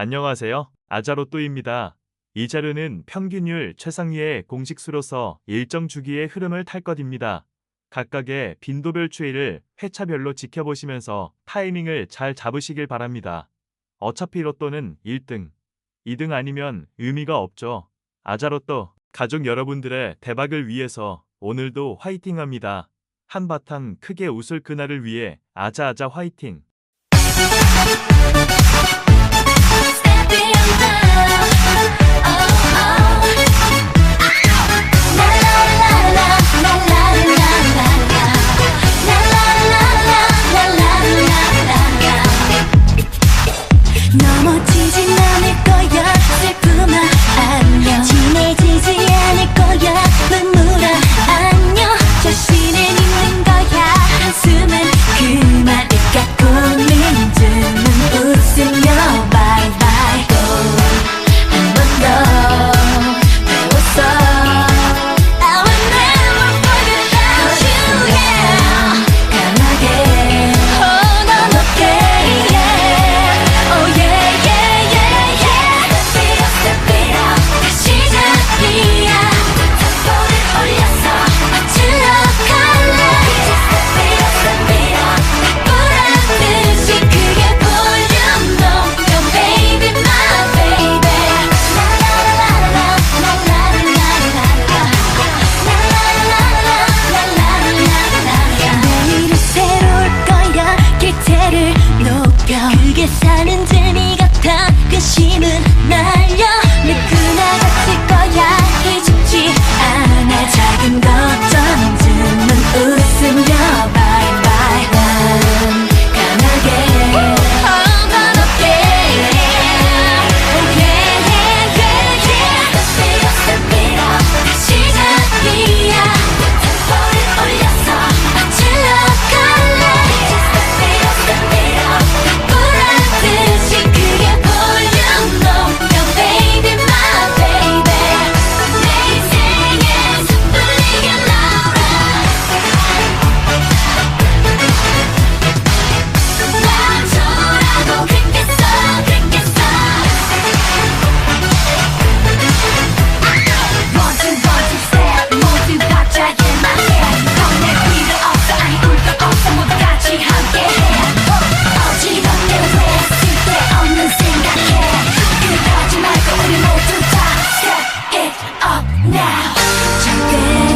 안녕하세요. 아자로또입니다. 이 자료는 평균율 최상위의 공식수로서 일정 주기의 흐름을 탈 것입니다. 각각의 빈도별 추이를 회차별로 지켜보시면서 타이밍을 잘 잡으시길 바랍니다. 어차피 로또는 1등, 2등 아니면 의미가 없죠. 아자로또 가족 여러분들의 대박을 위해서 오늘도 화이팅합니다. 한바탕 크게 웃을 그날을 위해 아자아자 화이팅! riding now.